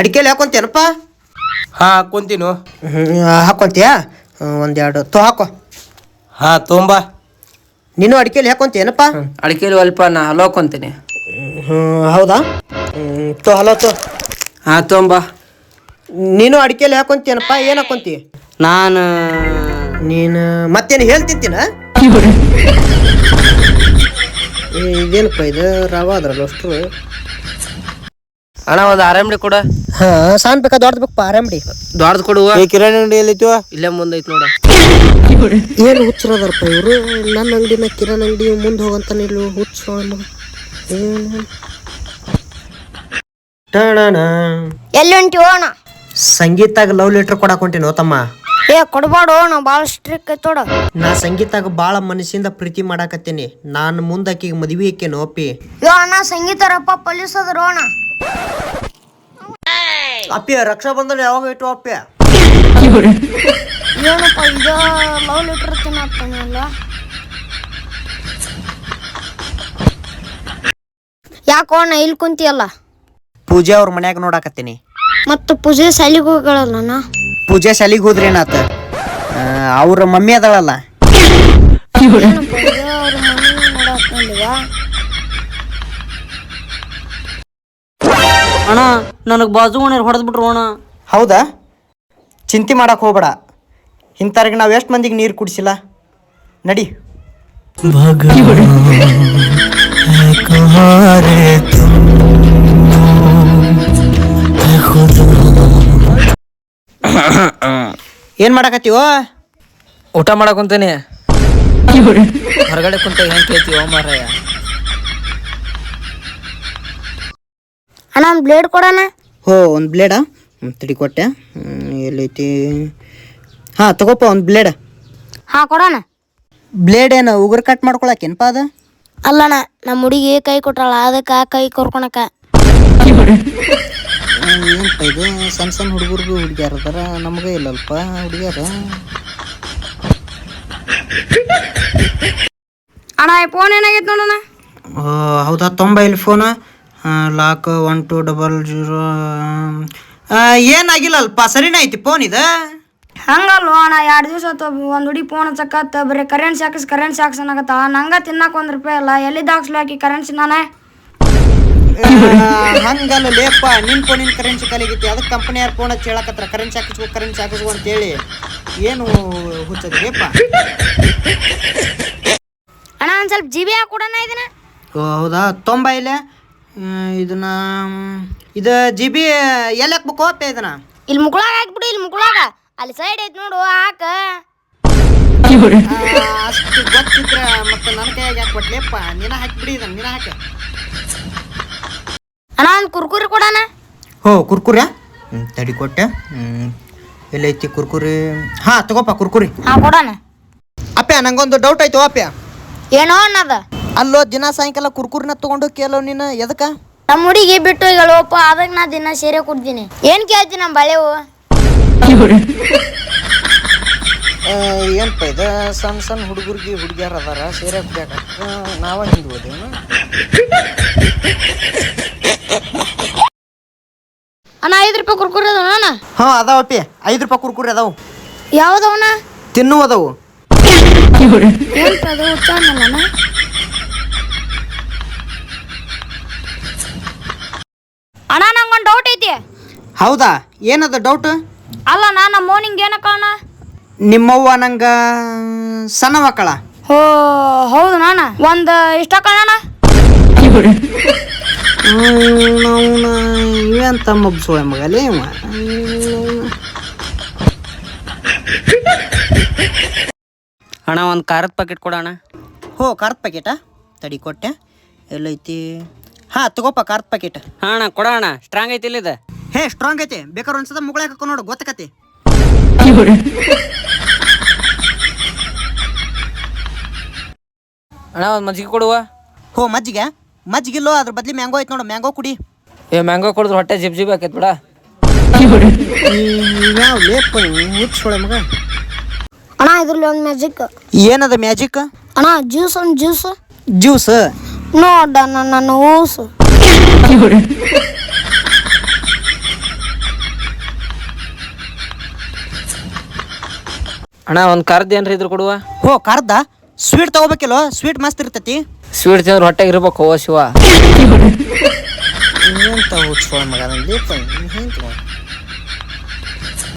ಅಡಿಕೆಲಿ ಹಾಕೊಂತೇನಪ್ಪ ಹಾ ಹಾಕೊಂತೀನು. ಹಾಕೊಂತೀಯಾ? ಒಂದೆರಡು. ತೋ ಹಾಕೋ. ಹಾ ತೊಂಬಾ. ನೀನು ಅಡಿಕೆಲಿ ಹಾಕೊಂತೇನಪ್ಪ ಅಡಿಕೆಲಿ ಅಲ್ಪ ನಾ ಹಲೋ ಹ್ಮ್, ಹೌದಾ? ತೋ ಹಲೋ ತೋ. ಹಾ ತೊಂಬ. ನೀನು ಅಡಿಕೆಲಿ ಹಾಕೊಂತೇನಪ್ಪ ಏನು ಹಾಕೊಂತಿ ನಾನು ನೀನು ಮತ್ತೇನು ಹೇಳ್ತಿದ್ದೀನ? ಇದೇನಪ್ಪ ಇದು? ರವ ಅದ್ರಲ್ಲ ಅಷ್ಟು. ಅಣ್ಣ ಒಂದು ಆರಾಮ್ಡಿ ಕೊಡ. ಹಾ ಸಣ್ಣ ಬೇಕಾ? ದೊಡ್ಡ ಬೇಕಪ್ಪ ಆರಾಮ್ಡಿ ದೊಡ್ಡದು ಕೊಡುವ ಏ ಕಿರಾಣಿ ಅಂಗಡಿ ಎಲ್ಲಿತ್ತು ಇಲ್ಲೇ ಮುಂದೈತ್ ನೋಡ. ಏನು ಹುಚ್ಚರದಾರಪ್ಪ ಇವರು? ನನ್ನ ಅಂಗಡಿನ ಕಿರಾಣಿ ಅಂಗಡಿ ಮುಂದೆ ಹೋಗಂತಾನೆ ಇಲ್ಲಿ ಹುಚ್ಚ ಏನು? ಟಣಣ. ಎಲ್ಲಿ ಹೊಂಟಿ ಹೋಣ ಸಂಗೀತಾಗ ಲವ್ ಲೆಟರ್ ಕೊಡಾಕ್ ಹೊಂಟೇನೋ ತಮ್ಮ? ಏ ಕೊಡ್ಬಾಡು ನಾ ಭಾಳ ಸ್ಟ್ರಿಕ್ ಐತೋಡ ನಾ ಸಂಗೀತಾಗ ಬಾಳ ಮನಸ್ಸಿಂದ ಪ್ರೀತಿ ಮಾಡಾಕತ್ತೀನಿ. ನಾನು ಮುಂದಕ್ಕಿಗೆ ಮದ್ವಿ ಆಕೆ ನೋಪಿ ಯೋ ಅಣ್ಣ ಸಂಗೀತರಪ್ಪ ಪೊಲೀಸ್ ಅದ್ರ ಅಣ್ಣ? ಅಪ್ಪಿ ರಕ್ಷಾ ಬಂಧನ ಯಾವಾಗ ಇಟ್ಟು ಅಪ್ಪಿ? ಏನಪ್ಪ ಈಗ ಲವ್ ಲೆಟರ್ ಯಾಕೋ ಅಣ್ಣ ಇಲ್ಲಿ ಕುಂತಿಯಲ್ಲ? ಪೂಜೆ ಅವ್ರ ಮನ್ಯಾಗ ನೋಡಾಕತ್ತೀನಿ. ಮತ್ತು ಪೂಜೆ ಶಾಲಿಗೆ ಹೋಗಳಲ್ಲ ಪೂಜೆ ಶಾಲಿಗೆ ಹೋದ್ರಿ ಏನಾತ? ಅವ್ರ ಮಮ್ಮಿ ಅದಾಳಲ್ಲ ಏನಪ್ಪ ಇದು ಅವ್ರ ಮನೆ ನೋಡತ್ತಂದಿವ ಅಣ್ಣ ನನಗೆ ಬಾಜು ಮನೆ ಹೊಡೆದ್ ಬಿಟ್ರು ಅಣ್ಣ. ಹೌದಾ? ಚಿಂತೆ ಮಾಡಕ್ ಹೋಗ್ಬೇಡ. ಇಂಥವ್ರಿಗೆ ನಾವು ಎಷ್ಟು ಮಂದಿಗೆ ನೀರು ಕುಡಿಸಿಲ್ಲ? ನಡಿ. ಏನ್ ಮಾಡಕತ್ತೀವೋ? ಊಟ ಮಾಡಕ್ ಕುಂತೀನಿ. ಹೊರಗಡೆ ಕುಂತ ಹೆಂಗ್ ಕೇಳ್ತೀವ ಮಾರಾಯ. ಅಣ್ಣ ಒಂದು ಬ್ಲೇಡ್ ಕೊಡೋಣ ಹೋ ಒಂದು ಬ್ಲೇಡ ತಡಿ ಕೊಟ್ಟೆ. ಎಲ್ಲೈತಿ. ಹಾಂ ತಗೋಪ್ಪ ಒಂದು ಬ್ಲೇಡ್ ಹಾಂ ಕೊಡೋಣ ಬ್ಲೇಡ್ ಏನು ಉಗುರು ಕಟ್ ಮಾಡ್ಕೊಳಕೇನಪ್ಪ ಅದು? ಅಲ್ಲಣ್ಣ ನಮ್ಮ ಹುಡುಗಿ ಕೈ ಕೊಟ್ಟಾಳ ಅದಕ್ಕೆ ಕೈ ಕೊರ್ಕೊಳಕ ಏನಪ್ಪ ಇದು? ಸಣ್ಣ ಸಣ್ಣ ಹುಡುಗರಿಗೂ ಹುಡುಗಿಯಾರ ಅದಾರ ನಮಗೂ ಇಲ್ಲಲ್ಪ ಹುಡುಗಿಯಾರ? ಅಣ್ಣ ಫೋನ್ ಏನಾಗೈತೆ ನೋಡೋಣ ಹೌದಾ ತೊಂಬ ಇಲ್ಲಿ phone lock one two double zero ಏನಾಗಿಲ್ಲಲ್ಪ ಸರಿನೇ ಐತಿ ಫೋನ್ ಇದು? ಹಂಗಲ್ವ ಅಣ್ಣ ಎರಡು ದಿವಸ ಆತು ಒಂದು ಹುಡಿ ಫೋನ್ ಹಚ್ಚಕತ್ತ ಬರೀ ಕರೆಂಟ್ ಸಾಕಿಸ್ ಕರೆನ್ಸಿ ಹಾಕ್ಸ್ ಅನ್ನಕತ್ತ. ನಂಗ ತಿನ್ನಕ್ಕೆ ಒಂದು ರೂಪಾಯಿ ಅಲ್ಲ ಎಲ್ಲಿ ಹಾಕ್ಸ್ಲಿ ಹಾಕಿ ಕರೆನ್ಸಿ ನಾನೇ? ಹಂಗಲ್ಲ ಲೇಪ ನಿನ್ ಫೋನಿನ ಕರೆನ್ಸಿ ಕಲಿಗೈತಿ. ಅದಕ್ಕೆ ಕಂಪನಿಯಾರ ಫೋನ್ ಹಚ್ಚಿ ಹೇಳಕತ್ರ? ಕರೆನ್ಸಿ ಹಾಕಿಸ್ಕೊ ಕರೆನ್ಸಿ ಹಾಕಿಸ್ಕೊ ಅಂತೇಳಿ ಏನು ಹುಚ್ಚದ ಲೇಪ? ಅಣ್ಣ ಒಂದು ಸ್ವಲ್ಪ ಜಿ ಬಿ ಹಾಕೊಡೋಣ ಇದನ್ನ ಓ ಹೌದಾ? ತೊಂಬ ಇಲ್ಲ? ಇದನ್ನ ಇದು ಜಿ ಬಿ ಎಲ್ಲಿ ಹಾಕ್ಬೇಕು? ಅಪ್ಪ ಇದನ್ನ? ಇಲ್ಲಿ ಮುಗುಳಾಗ ಹಾಕ್ಬಿಡು ಇಲ್ಲಿ ಮುಗುಳಾಗ. ಅಲ್ಲಿ ಸೈಡ್ ಐತಿ ನೋಡು ಹಾಕ. ಅಷ್ಟು ಗೊತ್ತಿದ್ರೆ ಮತ್ತೆ ನನ್ನ ಕೈಯಾಗ ಯಾಕೆ ಕೊಟ್ಲೇಪ್ಪ ನೀನ ಹಾಕ್ಬಿಡಿ ಇದನ್ನ ನೀನ ಹಾಕಿ. ಅಣ್ಣ ಒಂದು ಕುರ್ಕುರಿ ಕೊಡಣ. ಹೋ ಕುರ್ಕುರಿ ತಡಿ ಕೊಟ್ಟೆ. ಎಲ್ಲೈತಿ ಕುರ್ಕುರಿ? ಹಾ ತಗೋಪ್ಪ ಕುರ್ಕುರಿ. ಹಾ ಕೊಡಣ. ಅಪ್ಪ ನಂಗೊಂದು ಡೌಟ್ ಆಯ್ತು ಅಪ್ಪ. ಏನೋ ಅನ್ನದ. ಅಲ್ಲೋ ದಿನ ಸಾಯಂಕಾಲ ಕುರ್ಕುರ್ನ ತಗೊಂಡು ಕೇಳೋ ನೀನು ಎದಕ್ಕ? ನಮ್ಮ ಹುಡುಗಿ ಬಿಟ್ಟು ಹೇಳೋಪ್ಪ ಅದಕ್ಕೆ ನಾ ದಿನ ಸೇರೆ ಕೊಡ್ತೀನಿ. ಏನು ಕೇಳ್ತೀನಿ ನಮ್ಮ ಬಳೆವು ಏನಪ್ಪ ಇದು? ಸಣ್ಣ ಸಣ್ಣ ಹುಡುಗರಿಗೆ ಹುಡುಗಿಯರು ಅದಾರ ಸೇರೆ ಕುಡಿಯಾಕ. ನಾವ ಹಿಂಗೆ ಹೋದೇನು? ಅಣ್ಣ ಐದು ರೂಪಾಯಿ ಕುರ್ಕುರಿ ಅದಾವ ಅಣ್ಣ? ಹಾ ಅದಾವಪ್ಪಿ ಐದು ರೂಪಾಯಿ ಕುರ್ಕುರಿ ಅದಾವು. ಯಾವ್ದವಣ್ಣ ತಿನ್ನು ಅದಾವು ಏನಪ್ಪ ಅದು ಹುಚ್ಚಾನಲ್ಲ ಅಣ್ಣ ನಂಗೊಂದು ಡೌಟ್ ಐತಿ. ಹೌದಾ? ಏನದ ಡೌಟ್ ಅಲ್ಲ ನಾ ನಮ್ಮ ಮೋನಿಂಗ್ ಏನಕ್ಕ ಅಣ್ಣ? ನಿಮ್ಮವ್ವ ನಂಗ ಸಣ್ಣ ಮಕ್ಕಳ. ಹೋ ಹೌದು ನಾನ. ಒಂದು ಇಷ್ಟ ಕಣ ಇವಂತ ಮಬ್ಸೋಳೆ ಮಗಲೇ ಇವ? ಅಣ್ಣ ಒಂದು ಖಾರದ ಪ್ಯಾಕೆಟ್ ಕೊಡೋಣ ಹೋ ಖಾರದ ಪ್ಯಾಕೆಟಾ ತಡಿ ಕೊಟ್ಟೆ. ಎಲ್ಲೈತಿ? ಹಾಂ ತಗೋಪ ಕಾರ್ತ್ ಪ್ಯಾಕೆಟ್ ಹಾ ಅಣ್ಣ ಕೊಡೋಣ ಸ್ಟ್ರಾಂಗ್ ಐತಿ ಇಲ್ಲಿದ? ಹೇ ಸ್ಟ್ರಾಂಗ್ ಐತಿ. ಬೇಕಾದ್ರೆ ಒಂದ್ಸದ ಮುಗಳ ಹಾಕೋ ನೋಡು ಗೊತ್ತಕತಿ. ಅಣ್ಣ ಒಂದು ಮಜ್ಜಿಗೆ ಕೊಡುವ? ಹೋ ಮಜ್ಜಿಗೆ? ಮಜ್ಜಿಗಿಲ್ಲೋ ಅದ್ರ ಬದ್ಲಿ ಮ್ಯಾಂಗೋ ಐತಿ ನೋಡು ಮ್ಯಾಂಗೋ ಕುಡಿ. ಏ ಮ್ಯಾಂಗೋ ಕುಡಿದ್ರೆ ಹೊಟ್ಟೆ ಜಿಬ್ ಜಿಬ್ ಆಕೈತ್ ಬಿಡ. ಯಾವ ಲೇಪ ಮುಚ್ಚೋಳೆ ಮಗ. ಅಣ್ಣ ಇದ್ರಲ್ಲಿ ಒಂದು ಮ್ಯಾಜಿಕ್ ಏನದ ಮ್ಯಾಜಿಕ್ ಅಣ್ಣ ಜ್ಯೂಸ್ ಒಂದು ಜ್ಯೂಸ್ ಜ್ಯೂಸ್ ನೋಡಣ ನನ್ನ ಅಣ್ಣ ಒಂದು ಕರ್ದ ಏನ್ರಿ ಇದ್ರ ಕೊಡುವ? ಹೋ ಕರ್ದ? ಸ್ವೀಟ್ ತಗೋಬೇಕಿಲ್ಲ? ಸ್ವೀಟ್ ಮಸ್ತ್ ಇರ್ತೈತಿ. ಸ್ವೀಟ್ ತಿಂದ್ರೆ ಹೊಟ್ಟೆಗೆ ಇರ್ಬೇಕು ಓ ಶಿವ. ಇನ್ನೇನ್ ತಗೋ ಮಗ